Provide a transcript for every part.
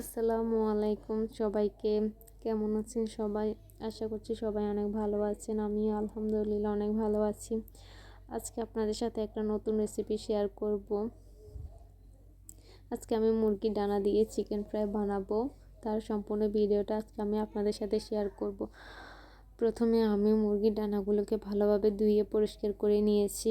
আসসালামু আলাইকুম সবাইকে। কেমন আছেন সবাই? আশা করছি সবাই অনেক ভালো আছেন। আমি আলহামদুলিল্লাহ অনেক ভালো আছি। আজকে আপনাদের সাথে একটা নতুন রেসিপি শেয়ার করব। আজকে আমি মুরগির ডানা দিয়ে চিকেন ফ্রাই বানাবো। তার সম্পূর্ণ ভিডিওটা আজকে আমি আপনাদের সাথে শেয়ার করব। প্রথমে আমি মুরগির ডানাগুলোকে ভালোভাবে ধুয়ে পরিষ্কার করে নিয়েছি।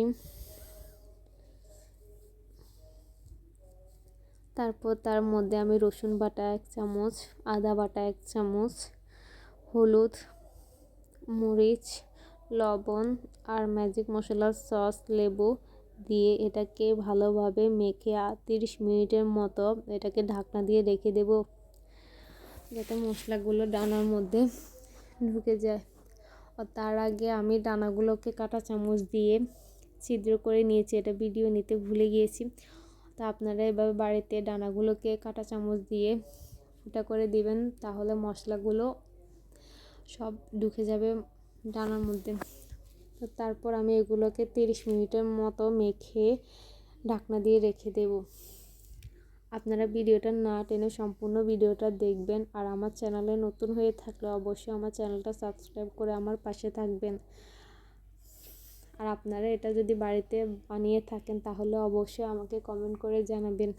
তারপর তার মধ্যে আমি রসুন বাটা এক চামচ, আদা বাটা এক চামচ, হলুদ মরিচ, লবণ আর ম্যাজিক মশলার সস লেবু দিয়ে এটাকে ভালোভাবে মেখে তিরিশ মিনিটের মতো এটাকে ঢাকনা দিয়ে রেখে দেব যাতে মশলাগুলো ডানার মধ্যে ঢুকে যায়। আর তার আগে আমি ডানাগুলোকে কাটা চামচ দিয়ে ছিদ্র করে নিয়েছি, এটা ভিডিও নিতে ভুলে গিয়েছি। তা আপনারা এভাবে বাড়িতে ডানাগুলোকে কাটা চামচ দিয়ে ফুটা করে দিবেন, তাহলে মশলাগুলো সব ঢুকে যাবে ডানার মধ্যে। তো তারপর আমি এগুলোকে তিরিশ মিনিটের মতো মেখে ঢাকনা দিয়ে রেখে দেব। আপনারা ভিডিওটা না টেনে সম্পূর্ণ ভিডিওটা দেখবেন, আর আমার চ্যানেলে নতুন হয়ে থাকলে অবশ্যই আমার চ্যানেলটা সাবস্ক্রাইব করে আমার পাশে থাকবেন। আর আপনারা এটা যদি বাড়িতে বানিয়ে থাকেন, তাহলে অবশ্যই আমাকে কমেন্ট করে জানাবেন।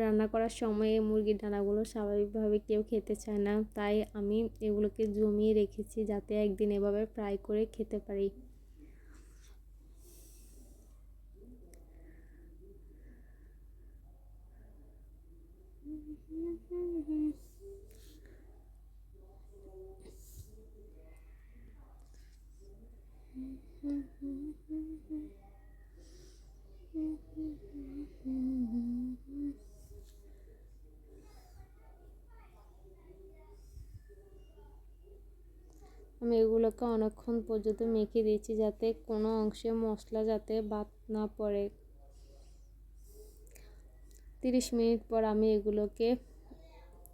রান্না করার সময় মুরগির ডানাগুলো স্বাভাবিকভাবে কেউ খেতে চায় না। তাই আমি এগুলোকে জমিয়ে রেখেছি যাতে একদিন এভাবে ফ্রাই করে খেতে পারি। আমি এগুলোকে অনেকক্ষণ পর্যন্ত মেখে দিয়েছি যাতে কোনো অংশে মশলা যাতে বাদ না পড়ে। তিরিশ মিনিট পর আমি এগুলোকে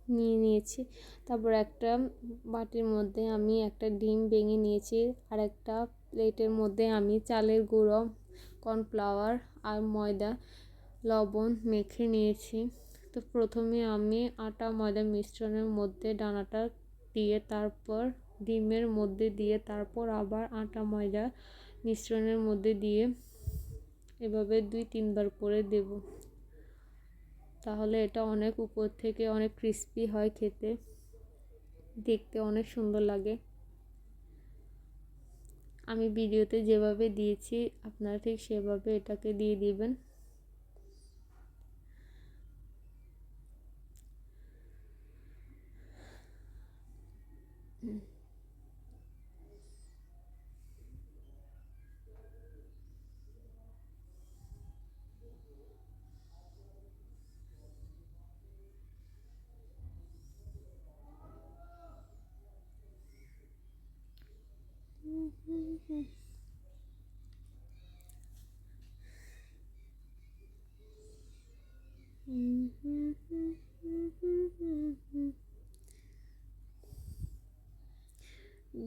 নিয়ে নিয়েছি। তারপর একটা বাটির মধ্যে আমি একটা ডিম ভেঙে নিয়েছি আর একটা প্লেটের মধ্যে আমি চালের গুঁড়ো, কর্নফ্লাওয়ার আর ময়দা, লবণ মেখে নিয়েছি। তো প্রথমে আমি আটা ময়দা মিশ্রণের মধ্যে ডানাটা দিয়ে তারপর ডিমের মধ্যে দিয়ে তারপর আবার আটা ময়দা মিশ্রণের মধ্যে দিয়ে এভাবে দুই তিনবার করে দেব। তাহলে এটা অনেক উপর থেকে অনেক ক্রিস্পি হয় খেতে। দেখতে অনেক সুন্দর লাগে। আমি ভিডিওতে যেভাবে দিয়েছি আপনারা ঠিক সেভাবে এটাকে দিয়ে দিবেন। হুম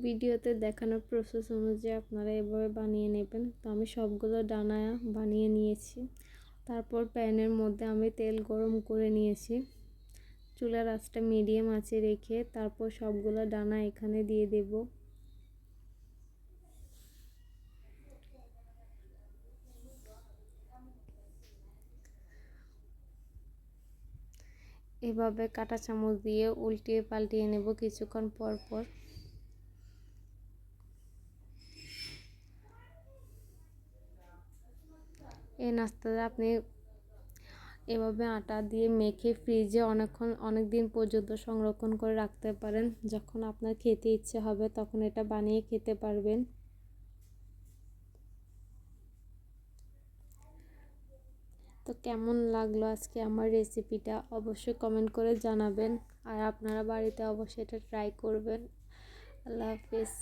ভিডিওতে দেখানোর প্রসেস অনুযায়ী আপনারা এভাবে বানিয়ে নেবেন। তো আমি সবগুলো ডানা বানিয়ে নিয়েছি। তারপর প্যানের মধ্যে আমি তেল গরম করে নিয়েছি। চুলার আঁচটা মিডিয়াম আঁচে রেখে তারপর সবগুলো ডানা এখানে দিয়ে দেব। এভাবে কাটা চামচ দিয়ে উল্টিয়ে পাল্টিয়ে নেব কিছুক্ষণ পর পর। এই নাস্তাটা আপনি এভাবে আটা দিয়ে মেখে ফ্রিজে অনেকক্ষণ অনেক দিন পর্যন্ত সংরক্ষণ করে রাখতে পারেন। যখন আপনার খেতে ইচ্ছে হবে তখন এটা বানিয়ে খেতে পারবেন। তো কেমন লাগল আজকে আমার রেসিপিটা অবশ্যই কমেন্ট করে জানাবেন। আর আপনারা বাড়িতে অবশ্যই এটা ট্রাই করবেন। আল্লাহ হাফিজ।